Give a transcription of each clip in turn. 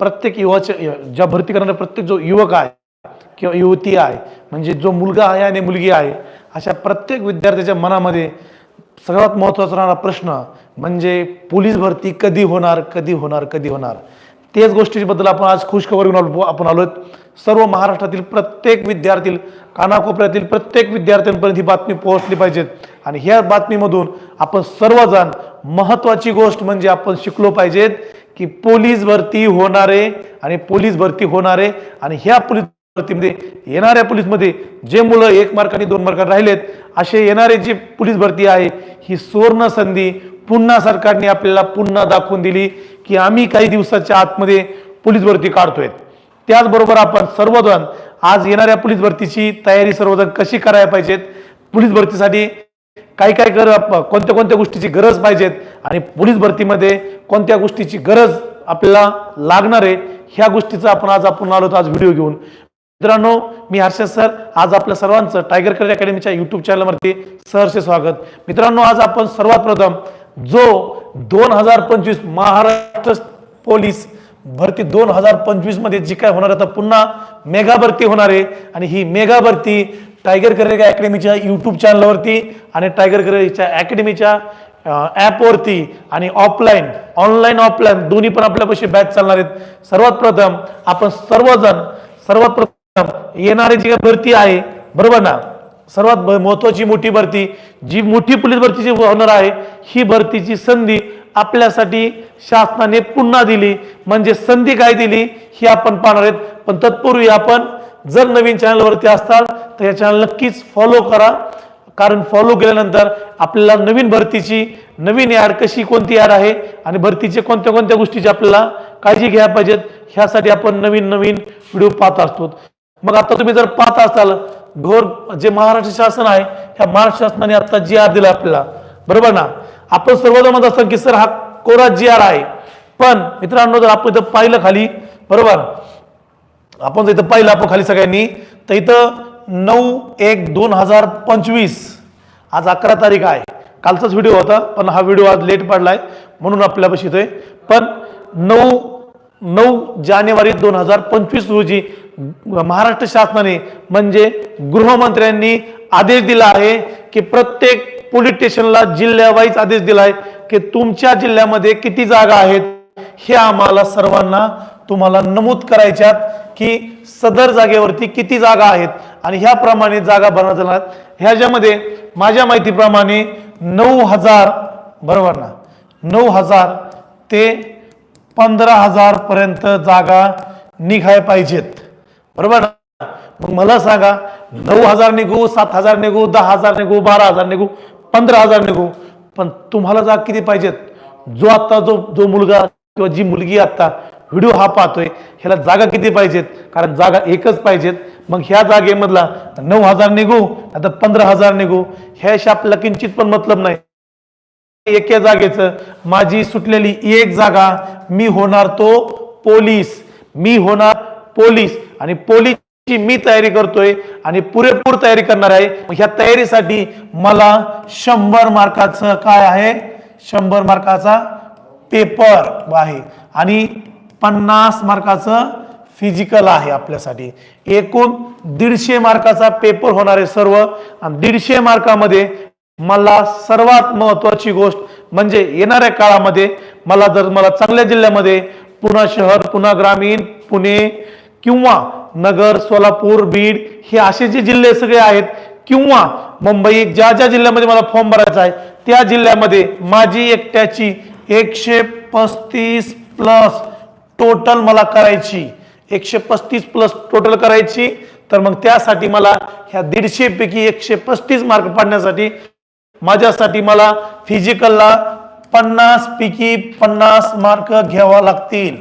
प्रत्येक युवाच्या ज्या भरती करणारा प्रत्येक जो युवक आहे किंवा युवती आहे म्हणजे जो मुलगा आहे आणि मुलगी आहे अशा प्रत्येक विद्यार्थ्याच्या मनामध्ये सगळ्यात महत्त्वाचा राहणारा प्रश्न म्हणजे पोलीस भरती कधी होणार कधी होणार कधी होणार? तेच गोष्टीबद्दल आपण आज खुशखबर घेऊन आलो आपण आलो सर्व महाराष्ट्रातील प्रत्येक विद्यार्थी कानाकोपऱ्यातील प्रत्येक विद्यार्थ्यांपर्यंत ही बातमी पोहोचली पाहिजेत आणि ह्या बातमीमधून आपण सर्वजण महत्त्वाची गोष्ट म्हणजे आपण शिकलो पाहिजेत. की पोलीस भरती होणारे आणि पोलीस भरती होणारे आणि ह्या पोलीस भरतीमध्ये येणाऱ्या पोलीसमध्ये जे मुलं एक मार्काने दोन मार्काने राहिलेत असे येणारे जी पोलीस भरती आहे ही सुवर्ण संधी पुन्हा सरकारने आपल्याला पुन्हा दाखवून दिली की आम्ही काही दिवसाच्या आतमध्ये पोलीस भरती काढतोय. त्याचबरोबर आपण सर्वजण आज येणाऱ्या पोलीस भरतीची तयारी सर्वजण कशी करायला पाहिजेत पोलीस भरतीसाठी काय काय कर कोणत्या कोणत्या गोष्टीची गरज पाहिजेत आणि पोलीस भरतीमध्ये कोणत्या गोष्टीची गरज आपल्याला लागणार आहे ह्या गोष्टीचा आपण आज आपण आलो आज व्हिडिओ घेऊन. मित्रांनो मी हर्षद सर आज आपल्या सर्वांचं टायगर करिअर अकॅडमीच्या युट्यूब चॅनलवरती सहर्ष स्वागत. मित्रांनो आज आपण सर्वात प्रथम जो दोन हजार पंचवीस महाराष्ट्र पोलीस भरती दोन हजार पंचवीसमध्ये जी काय होणार आता पुन्हा मेगा भरती होणार आहे. आणि ही मेगा भरती टायगर करिअर अकॅडमीच्या युट्यूब चॅनलवरती आणि टायगर करिअरच्या अकॅडमीच्या ॲपवरती आणि ऑफलाईन ऑनलाईन ऑफलाईन दोन्ही पण आपल्यापाशी बॅच चालणार आहेत. सर्वात प्रथम आपण सर्वजण सर्वात प्रथम येणारी जी काय भरती आहे बरोबर ना? सर्वात महत्वाची मोठी भरती जी मोठी पोलीस भरतीची होणार आहे ही भरतीची संधी आपल्यासाठी शासनाने पुन्हा दिली. म्हणजे संधी काय दिली ही आपण पाहणार आहेत. पण तत्पूर्वी आपण जर नवीन चॅनलवरती असताल तर या चॅनल नक्कीच फॉलो करा. कारण फॉलो केल्यानंतर आपल्याला नवीन भरतीची नवीन ॲड कशी कोणती ॲड आहे आणि भरतीचे कोणत्या कोणत्या गोष्टीची आपल्याला काळजी घ्यायला पाहिजेत ह्यासाठी आपण नवीन नवीन व्हिडिओ पाहत असतो. मग आता तुम्ही जर पाहत असाल घोर जे महाराष्ट्र शासन आहे ह्या महाराष्ट्र शासनाने आता जी आर दिला आपल्याला. बरोबर ना? आपण सर्वजण म्हणत असतो की सर हा कोरा जी आर आहे. पण मित्रांनो जर आपण इथं पाहिलं खाली बरोबर? आपण जर इथं पाहिलं आपण खाली सगळ्यांनी तर इथं नऊ एक दोन हजार पंचवीस आज अकरा तारीख आहे. कालचाच व्हिडिओ होता पण हा व्हिडिओ आज लेट पडलाय म्हणून आपल्यापाशी येतोय. पण नऊ नऊ जानेवारी दोन हजार पंचवीस रोजी महाराष्ट्र शासनाने म्हणजे गृहमंत्र्यांनी आदेश दिला आहे की प्रत्येक पोलीस स्टेशनला जिल्ह्यावाईज आदेश दिला आहे की तुमच्या जिल्ह्यामध्ये किती जागा आहेत हे आम्हाला सर्वांना तुम्हाला नमूद करायच्यात की सदर जागेवरती किती जागा आहेत आणि ह्याप्रमाणे जागा भरण्यात जाणार आहेत. ह्याच्यामध्ये माझ्या माहितीप्रमाणे नऊ हजार बरोबर ना नऊ हजार ते पंधरा हजारपर्यंत जागा निघाय पाहिजेत बरोबर ना? मग मला सांगा नऊ हजार निघू सात हजार निघू दहा हजार निघू बारा हजार निघू पंधरा हजार निघू पण तुम्हाला जागा किती पाहिजेत? जो आता जो जो मुलगा किंवा जी मुलगी आता व्हिडिओ हा पाहतोय ह्याला जागा किती पाहिजेत? कारण जागा एकच पाहिजेत. मग ह्या जागेमधला नऊ हजार निघू आता पंधरा हजार निघू ह्याशी आपल्याला किंचित पण मतलब नाही. एका जागेचं माझी सुटलेली एक जागा मी होणार तो पोलीस. मी होणार पोलीस. आणि पोलीसची मी तयारी करतोय आणि पुरेपूर तयारी करणार आहे. मग ह्या तयारीसाठी मला शंभर मार्काचं काय आहे? शंभर मार्काचा पेपर आहे. आणि पन्नास मार्काचं फिजिकल आहे आपल्यासाठी. एकूण दीडशे मार्काचा पेपर होणार आहे सर्व. आणि दीडशे मार्कामध्ये मला सर्वात महत्वाची गोष्ट म्हणजे येणाऱ्या काळामध्ये मला जर मला चांगल्या जिल्ह्यामध्ये पुणे शहर पुणे ग्रामीण पुणे किंवा नगर सोलापूर बीड हे असे जे जिल्हे सगळे आहेत किंवा मुंबई ज्या ज्या जिल्ह्यामध्ये मला फॉर्म भरायचा आहे त्या जिल्ह्यामध्ये माझी एकट्याची एकशे पस्तीस प्लस टोटल मला करायची. एकशे पस्तीस प्लस टोटल करायची. तर मग त्यासाठी मला ह्या दीडशे पैकी एकशे पस्तीस मार्क पाडण्यासाठी माझ्यासाठी मला फिजिकलला पन्नास पैकी पन्नास मार्क घ्यावा लागतील.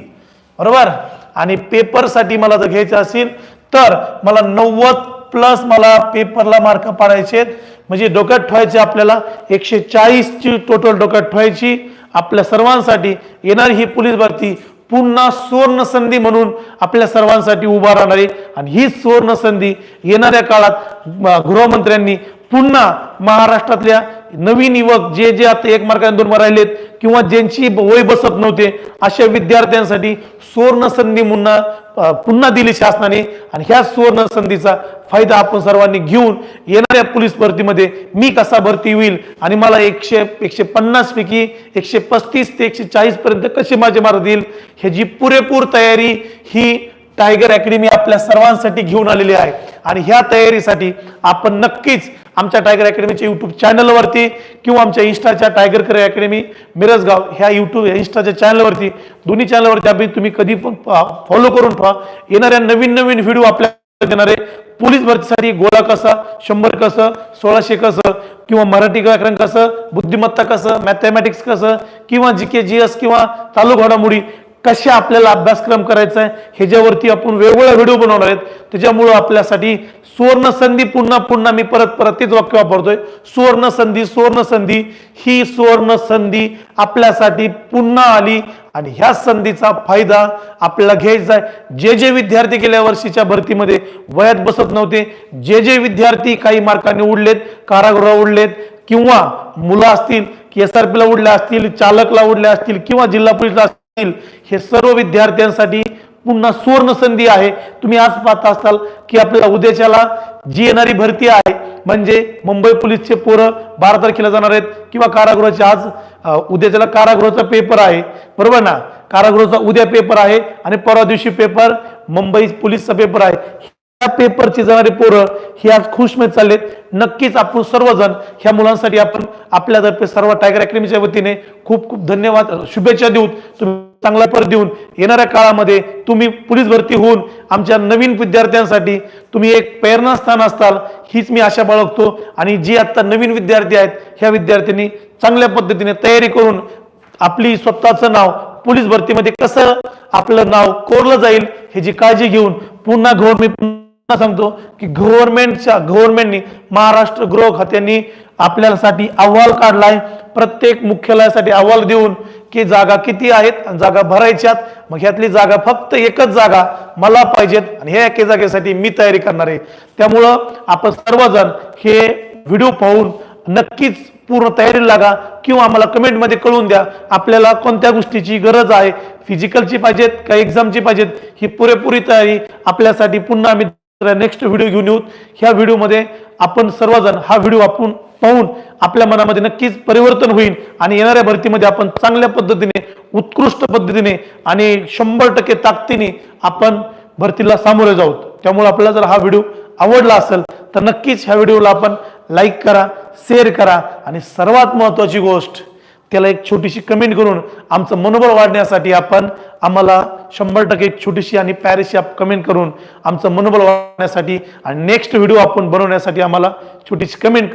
बरोबर? आणि पेपरसाठी मला जर घ्यायचं असेल तर मला नव्वद प्लस मला पेपरला मार्क पाडायचे आहेत. म्हणजे डोक्यात ठेवायचे आपल्याला एकशे चाळीसची टोटल डोक्यात ठेवायची आपल्या सर्वांसाठी येणारी ही पोलीस भरती पुन्हा सुवर्ण संधी म्हणून आपल्या सर्वांसाठी उभा राहणार आहे आणि ही सुवर्ण संधी येणाऱ्या काळात गृहमंत्र्यांनी पुन्हा महाराष्ट्रातल्या नवीन युवक जे जे आता एक मार्काने दोन मार्क राहिलेत किंवा ज्यांची वय बसत नव्हते अशा विद्यार्थ्यांसाठी सुवर्ण संधी मुन्हा पुन्हा दिली शासनाने. आणि ह्या सुवर्ण संधीचा फायदा आपण सर्वांनी घेऊन येणाऱ्या पोलीस भरतीमध्ये मी कसा भरती होईल आणि मला एकशे एकशे पन्नास पैकी एकशे पस्तीस ते एकशे चाळीस पर्यंत कसे माझे मार्क देईल ह्याची पुरेपूर तयारी ही टायगर अकॅडमी आपल्या सर्वांसाठी घेऊन आलेली आहे. आणि ह्या तयारीसाठी आपण नक्कीच आमच्या टायगर अकॅडमीच्या युट्यूब चॅनलवरती किंवा आमच्या इन्स्टाच्या टायगर करे अकॅडमी मिरजगाव ह्या युट्यूब इन्स्टाच्या चॅनलवरती दोन्ही चॅनलवरती आपण तुम्ही कधी पण फॉलो करून ठेवा येणाऱ्या नवीन नवीन व्हिडिओ आपल्या देणारे पोलीस भरतीसाठी गोळा कसा शंभर कसं सोळाशे कसं किंवा मराठी व्याकरण कसं बुद्धिमत्ता कसं मॅथमॅटिक्स कसं किंवा जी के जी एस किंवा चालू घडामोडी कशा आपल्याला अभ्यासक्रम करायचा आहे ह्याच्यावरती आपण वेगवेगळ्या व्हिडिओ बनवणार आहेत. त्याच्यामुळं आपल्यासाठी सुवर्ण संधी पुन्हा पुन्हा मी परत परत तेच वाक्य वापरतोय. सुवर्ण संधी सुवर्ण संधी. ही सुवर्ण संधी आपल्यासाठी पुन्हा आली आणि ह्या संधीचा फायदा आपल्याला घ्यायचा आहे. जे जे विद्यार्थी गेल्या वर्षीच्या भरतीमध्ये वयात बसत नव्हते जे जे विद्यार्थी काही मार्काने उडलेत कारागृह उडलेत किंवा मुलं असतील की एस आर पीला उडल्या असतील चालकला उडल्या असतील किंवा जिल्हा पोलीसला असतील हे सर्व विद्यार्थ्यांसाठी पुन्हा सुवर्ण संधी आहे. तुम्ही आज पाहत असाल की आपल्याला उद्याच्याला जी येणारी भरती आहे म्हणजे मुंबई पोलीसचे पोरं बारा तारखेला जाणार आहेत किंवा कारागृहाचे आज उद्याच्याला कारागृहाचा पेपर आहे. बरोबर ना? कारागृहाचा उद्या पेपर आहे आणि परवा दिवशी पेपर मुंबई पोलीसचा पेपर आहे. पेपरची जाणारी पोरं ही आज खुशमेत चाललेत. नक्कीच आपण सर्वजण ह्या मुलांसाठी आपण आपल्यातर्फे सर्व टायगर अकॅडमीच्या वतीने खूप खूप धन्यवाद शुभेच्छा देऊन तुम्ही चांगला पर देऊन येणाऱ्या काळामध्ये तुम्ही पोलीस भरती होऊन आमच्या नवीन विद्यार्थ्यांसाठी तुम्ही एक प्रेरणास्थान असताल हीच मी आशा बाळगतो. आणि जी आता नवीन विद्यार्थी आहेत ह्या विद्यार्थ्यांनी चांगल्या पद्धतीने तयारी करून आपली स्वतःचं नाव पोलीस भरतीमध्ये कसं आपलं नाव कोरलं जाईल ह्याची काळजी घेऊन पुन्हा घेऊन मी पुन्हा सांगतो की गव्हर्नमेंटच्या गव्हर्नमेंटनी महाराष्ट्र गृह खात्यांनी आपल्यासाठी अहवाल काढलाय. प्रत्येक मुख्यालयासाठी अहवाल देऊन की जागा किती आहेत आणि जागा भरायच्यात मग ह्यातली जागा फक्त एकच जागा मला पाहिजेत आणि ह्या एके जागेसाठी मी तयारी करणार आहे. त्यामुळं आपण सर्वजण हे व्हिडिओ पाहून नक्कीच पूर्ण तयारी लागा किंवा आम्हाला कमेंटमध्ये कळून द्या. आपल्याला कोणत्या गोष्टीची गरज आहे? फिजिकलची पाहिजेत का एक्झामची पाहिजेत? ही पुरेपुरी तयारी आपल्यासाठी पुन्हा आम्ही नेक्स्ट व्हिडिओ घेऊन येऊ. ह्या व्हिडिओमध्ये आपण सर्वजण हा व्हिडिओ आपण पाहून आपल्या मनामध्ये नक्कीच परिवर्तन होईल आणि येणाऱ्या भरतीमध्ये आपण चांगल्या पद्धतीने उत्कृष्ट पद्धतीने आणि शंभर टक्के ताकदीने आपण भरतीला सामोरे जाऊ. त्यामुळे आपल्याला जर हा व्हिडिओ आवडला असेल तर नक्कीच ह्या व्हिडिओला आपण लाईक करा शेअर करा आणि सर्वात महत्त्वाची गोष्ट त्याला एक छोटीशी कमेंट करून आमचं मनोबल वाढण्यासाठी आपण आम्हाला शंभर टक्के एक छोटीशी आणि पॅरिशी कमेंट करून आमचं मनोबल वाढण्यासाठी आणि नेक्स्ट व्हिडिओ आपण बनवण्यासाठी आम्हाला छोटीशी कमेंट